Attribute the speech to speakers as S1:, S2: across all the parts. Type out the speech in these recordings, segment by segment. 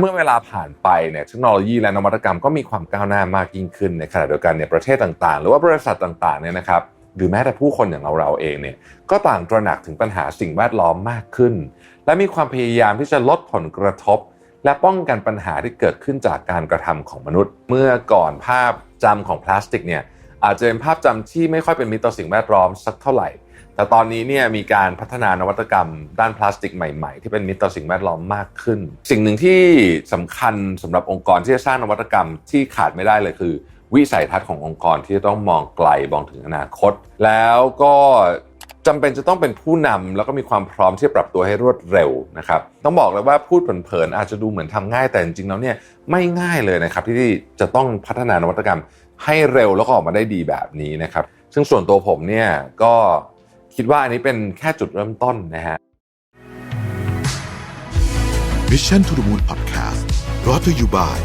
S1: เมื่อเวลาผ่านไปเนี่ยเทคโนโลยีและนวัตกรรมก็มีความก้าวหน้ามากยิ่งขึ้นในขณะเดียวกันเนี่ยประเทศต่างๆ หรือว่าบริษัทต่างๆเนี่ยนะครับหรือแม้แต่ผู้คนอย่างเราเราเองเนี่ยก็ต่างตระหนักถึงปัญหาสิ่งแวดล้อมมากขึ้น และมีความพยายามที่จะลดผลกระทบ และป้องกันปัญหาที่เกิดขึ้นจากการกระทำของมนุษย์ เมื่อก่อนภาพจำของพลาสติกเนี่ย อาจจะเป็นภาพจำที่ไม่ค่อยเป็นมิตรต่อสิ่งแวดล้อมสักเท่าไหร่ แต่ตอนนี้เนี่ยมีการพัฒนานวัตกรรม ด้านพลาสติกใหม่ ๆ ที่เป็นมิตรต่อสิ่งแวดล้อมมากขึ้น สิ่งหนึ่งที่สำคัญสำหรับองค์กรที่จะสร้างนวัตกรรมที่ขาดไม่ได้เลยคือ วิสัยทัศน์ขององค์กรที่จะต้องมองไกลมองถึงอนาคต แล้วก็จำเป็นจะต้องเป็นผู้นำแล้วก็มีความพร้อมที่จะปรับตัวให้รวดเร็วนะครับ ต้องบอกเลยว่าพูดเผินๆอาจจะดูเหมือนทำง่ายแต่จริงๆแล้วเนี่ยไม่ง่ายเลยนะครับที่จะต้องพัฒนานวัตกรรม ให้เร็วแล้วก็ออกมาได้ดีแบบนี้นะครับ ซึ่งส่วนตัวผมเนี่ยก็คิดว่าอันนี้เป็นแค่จุดเริ่มต้นนะฮะ
S2: Mission to the Moon Podcast brought to you by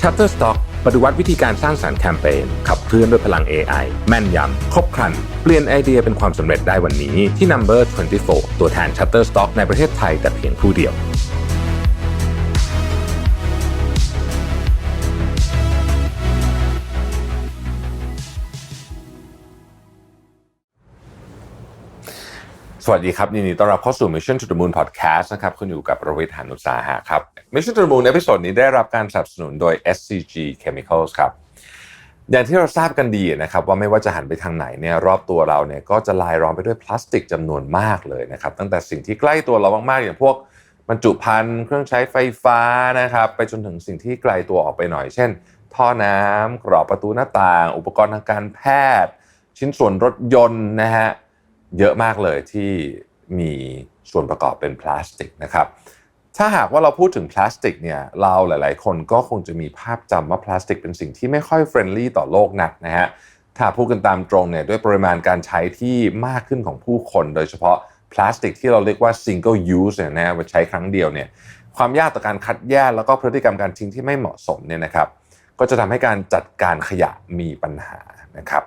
S3: Shutterstock ปฏิวัติวิธีการสร้างสารรค์แคมเปญขับเคลื่อนด้วยพลัง AI แม่นยำ ครบครัน เปลี่ยนไอเดียเป็นความสำเร็จได้วันนี้ที่ Number 24 ตัวแทน Shutterstock ในประเทศไทยแต่เพียงผู้เดียว
S1: สวัสดีครับยินดีต้อนรับเข้าสู่ Mission to the Moon Podcast นะครับคุณอยู่กับประวิทยานุสาหะครับ Mission to the Moon ในพิโซดนี้ได้รับการสนับสนุนโดย SCG Chemicals ครับอย่างที่เราทราบกันดีนะครับว่าไม่ว่าจะหันไปทางไหนเนี่ยรอบตัวเราเนี่ยก็จะลายล้อมไปด้วยพลาสติกจำนวนมากเลยนะครับตั้งแต่สิ่งที่ใกล้ตัวเรามากๆ อย่างพวกบรรจุภัณฑ์เครื่องใช้ไฟฟ้านะครับไปจนถึงสิ่งที่ไกลตัวออกไปหน่อย เช่น ท่อน้ำกรอบประตูหน้าต่าง อุปกรณ์ทางการแพทย์ ชิ้นส่วนรถยนต์นะฮะ เยอะมากเลยที่มีส่วนประกอบเป็นพลาสติกนะครับ ถ้าหากว่าเราพูดถึงพลาสติกเนี่ยเราหลาย ๆ คนก็คงจะมีภาพจำว่าพลาสติกเป็นสิ่งที่ไม่ค่อยเฟรนลี่ต่อโลกนักนะฮะถ้าพูดกันตามตรงเนี่ยด้วยปริมาณการใช้ที่มากขึ้นของผู้คน โดยเฉพาะพลาสติกที่เราเรียกว่า single use เนี่ยนะฮะใช้ครั้งเดียวเนี่ยความยากต่อการคัดแยกแล้วก็พฤติกรรมการทิ้งที่ไม่เหมาะสมเนี่ยนะครับ ก็จะทำให้การจัดการขยะมีปัญหานะครับ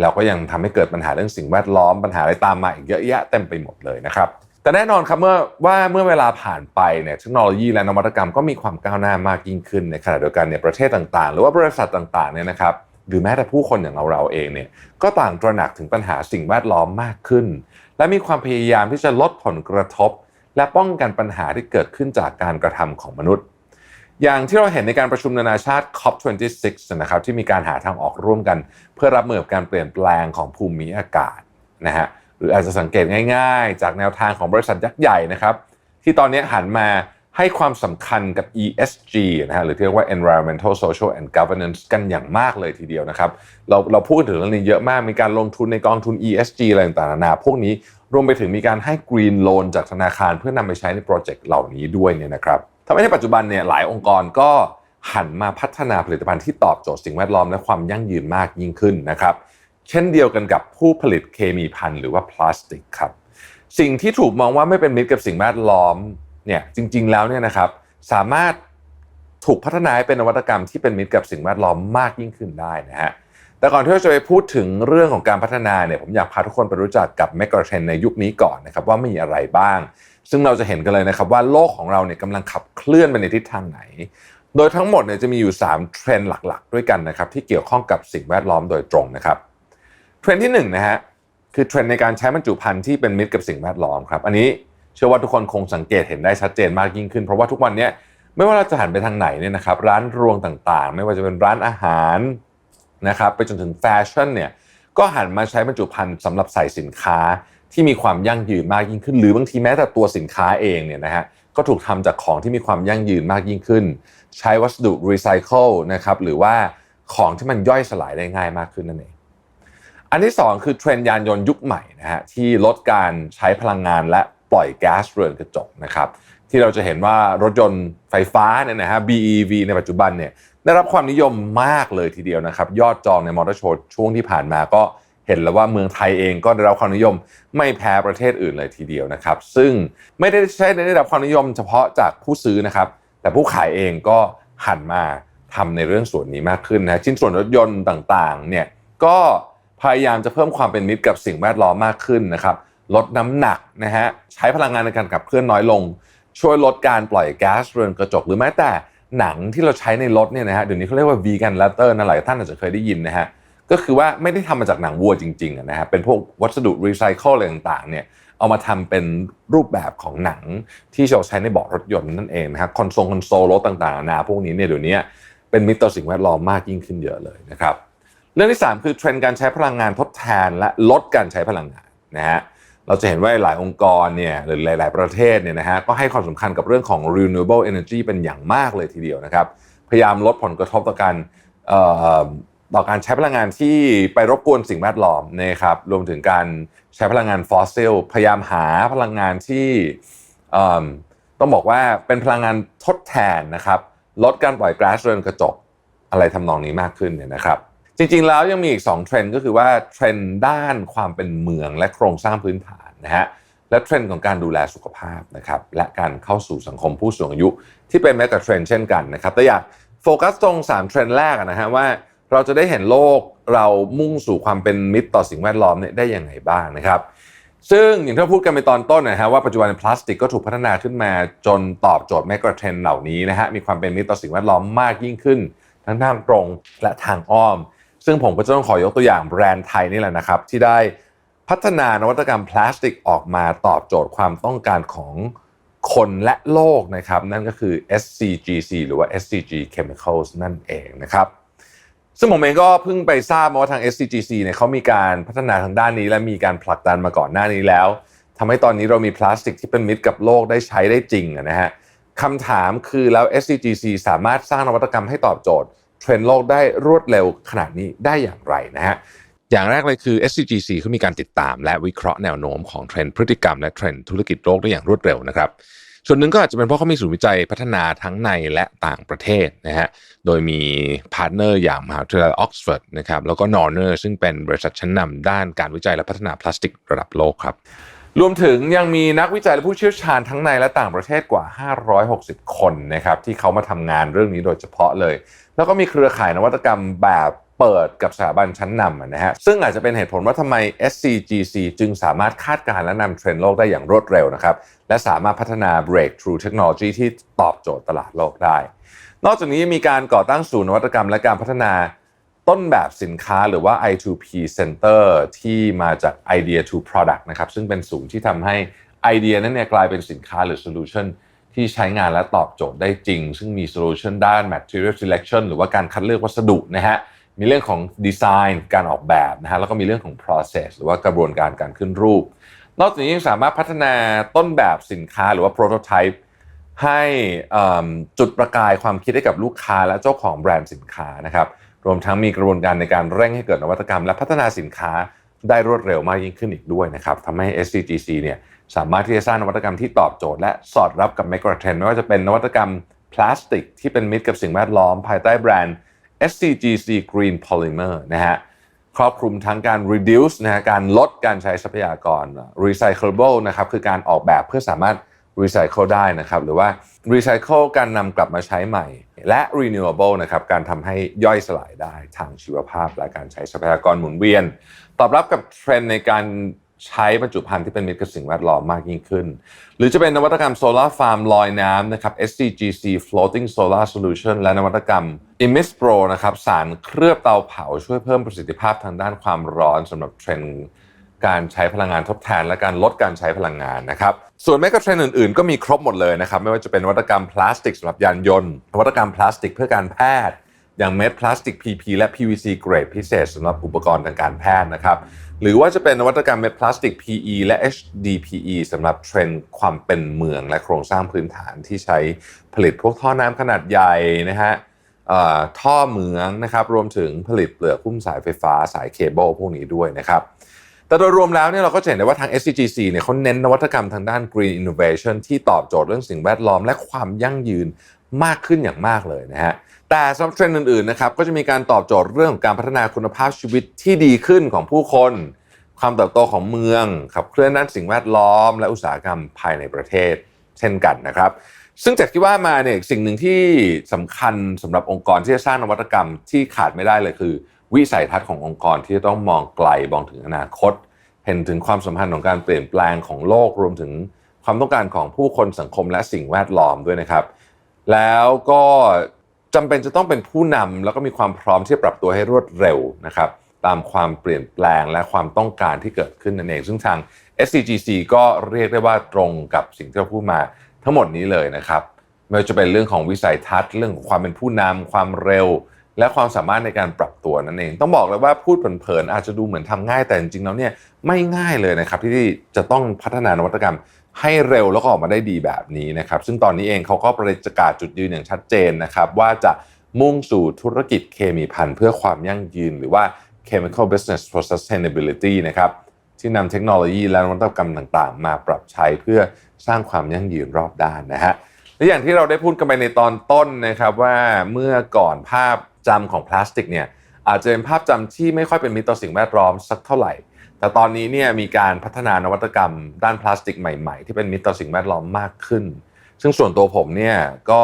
S1: แล้วก็ยังทำให้เกิดปัญหาเรื่องสิ่งแวดล้อมปัญหาอะไรตามมาอีกเยอะแยะเต็มไปหมดเลยนะครับแต่แน่นอนครับเมื่อว่าเมื่อเวลาผ่านไปเนี่ยเทคโนโลยีและนวัตกรรมก็มีความก้าวหน้ามากยิ่งขึ้นในขณะเดียวกันเนี่ยประเทศต่างๆ หรือว่าบริษัทต่างๆเนี่ยนะครับหรือแม้แต่ผู้คนอย่างเราเราเองเนี่ยก็ต่างตระหนักถึงปัญหาสิ่งแวดล้อมมากขึ้น และมีความพยายามที่จะลดผลกระทบ และป้องกันปัญหาที่เกิดขึ้นจากการกระทำของมนุษย์ อย่างที่เราเห็นในการประชุมนานาชาติ COP26 นะครับที่มีการหาทางออกร่วมกัน เพื่อรับมือกับการเปลี่ยนแปลงของภูมิอากาศนะฮะหรืออาจจะสังเกตง่ายๆ จากแนวทางของบริษัทยักษ์ใหญ่นะครับ ที่ตอนนี้หันมาให้ความสำคัญกับ ESG นะฮะหรือที่เรียกว่า Environmental Social and Governance กันอย่างมากเลยทีเดียวนะครับ เราเราพูดถึงเรื่องนี้เยอะมากมีการลงทุนในกองทุน ESG อะไรต่างๆนานาพวกนี้รวมไปถึงมีการให้ Green Loan จากธนาคารเพื่อนำไปใช้ในโปรเจกต์เหล่านี้ด้วยเนี่ยนะครับำให้ในปัจจุบันเนี่ยหลายองค์กรก็หันมาพัฒนาผลิตภัณฑ์ที่ตอบโจทย์สิ่งแวดล้อมและความยั่งยืนมากยิ่งขึ้นนะครับ เช่นเดียวกันกับผู้ผลิตเคมีภัณฑ์หรือว่าพลาสติกครับสิ่งที่ถูกมองว่าไม่เป็นมิตรกับสิ่งแวดล้อมเนี่ยจริง ๆแล้วเนี่ยนะครับ สามารถถูกพัฒนาให้เป็นนวัตกรรมที่เป็นมิตรกับสิ่งแวดล้อมมากยิ่งขึ้นได้นะฮะแต่ก่อนที่เราจะไปพูดถึงเรื่องของการพัฒนาเนี่ยผมอยากพาทุกคนไปรู้จักกับเมกะเทรนในยุคนี้ก่อนนะครับว่ามีอะไรบ้างซึ่งเราจะเห็นกันเลยนะครับว่าโลกของเราเนี่ยกำลังขับเคลื่อนไปในทิศทางไหน โดยทั้งหมดเนี่ยจะมีอยู่ 3 เทรนด์หลักๆ ด้วยกันนะครับที่เกี่ยวข้องกับสิ่งแวดล้อมโดยตรงนะครับเทรนด์ที่1นะฮะคือเทรนด์ในการใช้บรรจุภัณฑ์ที่เป็นมิตรกับสิ่งแวดล้อมครับอันนี้เชื่อว่าทุกคนคงสังเกตเห็นได้ชัดเจนมากยิ่งขึ้น เพราะว่าทุกวันนี้ไม่ว่าเราจะหันไปทางไหนเนี่ยนะครับร้านรวงต่างๆ ไม่ว่าจะเป็นร้านอาหารนะครับไปจนถึงแฟชั่นเนี่ยก็หันมาใช้บรรจุภัณฑ์สำหรับใส่สินค้า ที่มีความยั่งยืนมากยิ่งขึ้น หรือบางทีแม้แต่ตัวสินค้าเองเนี่ยนะฮะก็ถูกทำจากของที่มีความยั่งยืนมากยิ่งขึ้น ใช้วัสดุรีไซเคิลนะครับหรือว่าของที่มันย่อยสลายได้ง่ายมากขึ้นนั่นเองอันที่ 2 คือเทรนด์ยานยนต์ยุคใหม่นะฮะที่ลดการใช้พลังงานและปล่อยแก๊สเรือนกระจกนะครับที่เราจะเห็นว่ารถยนต์ไฟฟ้าเนี่ยนะฮะ BEV ในปัจจุบันเนี่ยได้รับความนิยมมากเลยทีเดียวนะครับ ยอดจองในมอเตอร์โชว์ช่วงที่ผ่านมาก็ เห็นแล้วว่าเมืองไทยเองก็ได้รับความนิยมไม่แพ้ประเทศอื่นเลยทีเดียวนะครับ ซึ่งไม่ได้ใช่ได้รับความนิยมเฉพาะจากผู้ซื้อนะครับ แต่ผู้ขายเองก็หันมาทำในเรื่องส่วนนี้มากขึ้นนะชิ้นส่วนรถยนต์ต่างๆเนี่ยก็พยายามจะเพิ่มความเป็นมิตรกับสิ่งแวดล้อมมากขึ้นนะครับ ลดน้ำหนักนะฮะใช้พลังงานในการขับเคลื่อนน้อยลง ช่วยลดการปล่อยก๊สเรือนกระจกหรือแม้แต่หนังที่เราใช้ในรถเนี่ยนะฮะเดี๋ยวนี้เขาเรียกว่า vegan leather นะหลายท่านอาจจะเคยได้ยินนะฮะ ก็คือว่าไม่ได้ทำมาจากหนังวัวจริงๆอะนะฮะเป็นพวกวัสดุรีไซเคิลอะไรต่างๆเนี่ยเอามาทำเป็นรูปแบบของหนังที่เราใช้ในเบาะรถยนต์นั่นเองนะครับคอนโซลคอนโซลรถต่างๆนานาพวกนี้เนี่ยเดี๋ยวนี้เป็นมิตรต่อสิ่งแวดล้อมมากยิ่งขึ้นเยอะเลยนะครับเรื่องที่ 3 คือเทรนด์การใช้พลังงานทดแทนและลดการใช้พลังงานนะฮะเราจะเห็นว่าหลายองค์กรเนี่ยหรือหลาย ๆ ประเทศเนี่ยนะฮะก็ให้ความสำคัญกับเรื่องของ renewable energy เป็นอย่างมากเลยทีเดียวนะครับพยายามลดผลกระทบต่อการ ต่อการใช้พลังงานที่ไปรบกวนสิ่งแวดล้อมนะครับรวมถึงการใช้พลังงานฟอสซิลพยายามหาพลังงานที่ต้องบอกว่าเป็นพลังงานทดแทนนะครับลดการปล่อยก๊าซเรือนกระจกอะไรทำนองนี้มากขึ้นเนี่ยนะครับ จริงๆแล้วยังมีอีก 2 เทรนด์ก็คือว่าเทรนด์ด้านความเป็นเมืองและโครงสร้างพื้นฐานนะฮะและเทรนด์ของการดูแลสุขภาพนะครับและการเข้าสู่สังคมผู้สูงอายุ ที่เป็นแม้แต่เทรนด์เช่นกันนะครับแต่อยากโฟกัสตรง 3 เทรนด์แรกนะฮะว่า เราจะได้เห็นโลกเรามุ่งสู่ความเป็นมิตรต่อสิ่งแวดล้อมเนี่ยได้ยังไงบ้างนะครับ ซึ่งอย่างที่พูดกันไปตอนต้นนะฮะว่าปัจจุบันพลาสติกก็ถูกพัฒนาขึ้นมาจนตอบโจทย์แมกะเทรนเหล่านี้นะฮะมีความเป็นมิตรต่อสิ่งแวดล้อมมากยิ่งขึ้น ทั้งทางตรงและทางอ้อม ซึ่งผมก็จะต้องขอยกตัวอย่างแบรนด์ไทยนี่แหละนะครับ ที่ได้พัฒนานวัตกรรมพลาสติกออกมาตอบโจทย์ความต้องการของคนและโลกนะครับ นั่นก็คือ SCGC หรือว่า SCG Chemicals นั่นเองนะครับ ซึ่งผมเองก็เพิ่งไปทราบมาว่าทาง SCGC เนี่ยเขามีการพัฒนาทางด้านนี้ และมีการผลักดันมาก่อนหน้านี้แล้วทำให้ตอนนี้เรามีพลาสติกที่เป็นมิตรกับโลกได้ใช้ได้จริงนะฮะคำถามคือแล้ว SCGC สามารถสร้างนวัตกรรมให้ตอบโจทย์ เทรนด์โลกได้รวดเร็วขนาดนี้ได้อย่างไรนะฮะ
S3: อย่างแรกเลยคือ SCGC เขามีการติดตาม และวิเคราะห์แนวโน้มของเทรนด์พฤติกรรมและเทรนด์ธุรกิจโลกได้อย่างรวดเร็วนะครับ ส่วนหนึ่งก็อาจจะเป็นเพราะเขามีศูนย์วิจัยพัฒนาทั้งในและต่างประเทศนะฮะ โดยมีพาร์ทเนอร์อย่างมหาวิทยาลัยออกซฟอร์ดนะครับ แล้วก็นอร์เนอร์ซึ่งเป็นบริษัทชั้นนำด้านการวิจัยและพัฒนาพลาสติกระดับโลกครับ
S1: รวมถึงยังมีนักวิจัยและผู้เชี่ยวชาญทั้งในและต่างประเทศกว่า 560 คนนะครับที่เขามาทำงานเรื่องนี้โดยเฉพาะเลย แล้วก็มีเครือข่ายนวัตกรรมแบบ เปิดกับสถาบันชั้นนำนะฮะซึ่งอาจจะเป็นเหตุผลว่าทำไม SCGC จึงสามารถคาดการณ์และนำเทรนด์โลกได้อย่างรวดเร็วนะครับและสามารถพัฒนา breakthrough technology ที่ตอบโจทย์ตลาดโลกได้ นอกจากนี้มีการก่อตั้งศูนย์นวัตกรรมและการพัฒนาต้นแบบสินค้าหรือว่า I2P Center ที่มาจาก Idea to Product นะครับซึ่งเป็นศูนย์ที่ทำให้ไอเดียนั้นเนี่ยกลายเป็นสินค้าหรือ solution ที่ใช้งานและตอบโจทย์ได้จริง ซึ่งมี solution ด้าน material selection หรือว่าการคัดเลือกวัสดุนะฮะ มีเรื่องของดีไซน์การออกแบบนะฮะแล้วก็มีเรื่องของ process หรือว่ากระบวนการการขึ้นรูป นอกจากนี้ยังสามารถพัฒนาต้นแบบสินค้าหรือว่า prototype ให้อ่ำจุดประกายความคิดให้กับลูกค้าและเจ้าของแบรนด์สินค้านะครับรวมทั้งมีกระบวนการในการเร่งให้เกิดนวัตกรรม และพัฒนาสินค้าได้รวดเร็วมากยิ่งขึ้นอีกด้วยนะครับทำให้ SCGC เนี่ยสามารถที่จะสร้างนวัตกรรมที่ตอบโจทย์และสอดรับกับ m e g a t r e n d ไม่ว่าจะเป็นนวัตกรรมพลาสติก ที่เป็นมิตรกับสิ่งแวดล้อมภายใต้แบรนด์ SCGC Green Polymer นะฮะครอบคลุมทั้งการ reduce นะฮะการลดการใช้ทรัพยากร recyclable นะครับคือการออกแบบเพื่อสามารถ recycle ได้นะครับหรือว่า recycle การนำกลับมาใช้ใหม่ และ renewable นะครับการทำให้ย่อยสลายได้ทางชีวภาพ และการใช้ทรัพยากรหมุนเวียน ตอบรับกับเทรนด์ในการ ใช้บรรจุภัณฑ์ที่เป็นมิตรกับสิ่งแวดล้อมมากยิ่งขึ้น หรือจะเป็นนวัตกรรมโซลาร์ฟาร์มลอยน้ำนะครับ SCGC Floating Solar Solution และนวัตกรรม Emis Pro นะครับสารเคลือบเตาเผาช่วยเพิ่มประสิทธิภาพทางด้านความร้อนสำหรับเทรนด์การใช้พลังงานทดแทน และการลดการใช้พลังงานนะครับ ส่วนแมกะเทรนด์อื่นๆ ก็มีครบหมดเลยนะครับ ไม่ว่าจะเป็นนวัตกรรมพลาสติกสำหรับยานยนต์นวัตกรรมพลาสติกเพื่อการแพทย์ อย่างเม็ดพลาสติก PP และ PVC เกรดพิเศษสำหรับอุปกรณ์ทางการแพทย์นะครับ หรือว่าจะเป็นนวัตกรรมเม็ดพลาสติก PE และ HDPE สำหรับเทรนด์ความเป็นเมืองและโครงสร้างพื้นฐานที่ใช้ผลิตพวกท่อน้ำขนาดใหญ่นะฮะท่อเหมืองนะครับรวมถึงผลิตเปลือกหุ้มสายไฟฟ้าสายเคเบิลพวกนี้ด้วยนะครับ แต่โดยรวมแล้วเนี่ยเราก็จะเห็นได้ว่าทาง SCGC เนี่ยเขาเน้นนวัตกรรมทางด้าน Green Innovation ที่ตอบโจทย์เรื่องสิ่งแวดล้อมและความยั่งยืนมากขึ้นอย่างมากเลยนะฮะแต่สำหรับเทรนด์อื่นๆนะครับก็จะมีการตอบโจทย์เรื่องของการพัฒนาคุณภาพชีวิตที่ดีขึ้นของผู้คน ความเติบโตของเมืองขับเคลื่อนด้านสิ่งแวดล้อม และอุตสาหกรรมภายในประเทศ เช่นกันนะครับ ซึ่งจากที่ว่ามาเนี่ยสิ่งหนึ่งที่สำคัญสำหรับองค์กรที่จะสร้างนวัตกรรมที่ขาดไม่ได้เลยคือ วิสัยทัศน์ขององค์กรที่จะต้องมองไกลมองถึงอนาคต เห็นถึงความสัมพันธ์ของการเปลี่ยนแปลงของโลกรวมถึงความต้องการของผู้คนสังคมและสิ่งแวดล้อมด้วยนะครับ แล้วก็จำเป็นจะต้องเป็นผู้นำแล้วก็มีความพร้อมที่จะปรับตัวให้รวดเร็วนะครับ ตามความเปลี่ยนแปลงและความต้องการที่เกิดขึ้นนั่นเอง ซึ่งทาง SCGC ก็เรียกได้ว่าตรงกับสิ่งที่เราพูดมาทั้งหมดนี้เลยนะครับไม่ว่าจะเป็นเรื่องของวิสัยทัศน์ เรื่องของความเป็นผู้นำความเร็ว และความสามารถในการปรับตัวนั่นเอง ต้องบอกเลยว่าพูดเผินๆอาจจะดูเหมือนทำง่ายแต่จริงๆแล้วเนี่ยไม่ง่ายเลยนะครับที่จะต้องพัฒนานวัตกรรมให้เร็วแล้วก็ออกมาได้ดีแบบนี้นะครับซึ่งตอนนี้เองเขาก็ประกาศจุดยืนอย่างชัดเจนนะครับว่าจะมุ่งสู่ธุรกิจเคมีพันเพื่อความยั่งยืน หรือว่า chemical business for sustainability นะครับที่นำเทคโนโลยีและนวัตกรรมต่างๆ มาปรับใช้เพื่อสร้างความยั่งยืนรอบด้านนะฮะ และอย่างที่เราได้พูดกันไปในตอนต้นนะครับว่าเมื่อก่อนภาพจำของพลาสติกเนี่ยอาจจะเป็นภาพจำที่ไม่ค่อยเป็นมิตรต่อสิ่งแวดล้อมสักเท่าไหร่ แต่ตอนนี้เนี่ยมีการพัฒนานวัตกรรมด้านพลาสติกใหม่ ๆ ที่เป็นมิตรต่อสิ่งแวดล้อมมากขึ้น ซึ่งส่วนตัวผมเนี่ยก็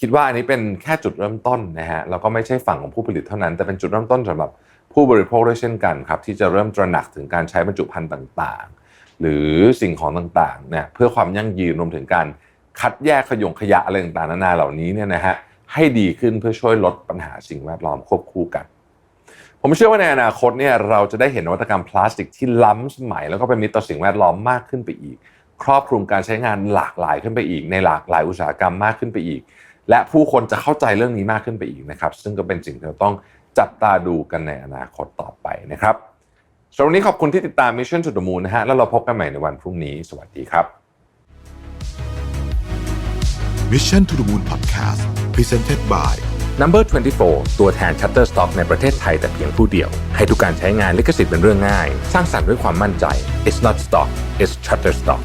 S1: คิดว่าอันนี้เป็นแค่จุดเริ่มต้นนะฮะแล้วก็ไม่ใช่ฝั่งของผู้ผลิตเท่านั้น แต่เป็นจุดเริ่มต้นสำหรับผู้บริโภคด้วยเช่นกันครับที่จะเริ่มตระหนักถึงการใช้บรรจุภัณฑ์ต่างๆ หรือสิ่งของต่างๆเนี่ยเพื่อความยั่งยืนรวมถึงการ คัดแยกขยงขยะอะไรต่างๆนานาเหล่านี้เนี่ยนะฮะให้ดีขึ้นเพื่อช่วยลดปัญหาสิ่งแวดล้อมควบคู่กัน ผมเชื่อว่าในอนาคตเนี่ยเราจะได้เห็นนวัตกรรมพลาสติกที่ล้ำสมัย แล้วก็เป็นมิตรต่อสิ่งแวดล้อมมากขึ้นไปอีก ครอบคลุมการใช้งานหลากหลายขึ้นไปอีก ในหลากหลายอุตสาหกรรมมากขึ้นไปอีก และผู้คนจะเข้าใจเรื่องนี้มากขึ้นไปอีกนะครับซึ่งก็เป็นสิ่งที่เราต้องจับตาดูกันในอนาคตต่อไปนะครับสำหรับวันนี้ขอบคุณที่ติดตาม Mission to the Moon นะฮะแล้วเราพบกันใหม่ในวันพรุ่งนี้ สวัสดีครับ
S2: Mission to the Moon Podcast Presented by
S3: Number 24 ตัวแทน Shutterstock ในประเทศไทยแต่เพียงผู้เดียว ให้ทุกการใช้งานลิขสิทธิ์เป็นเรื่องง่าย สร้างสรรค์ด้วยความมั่นใจ It's not stock it's Shutterstock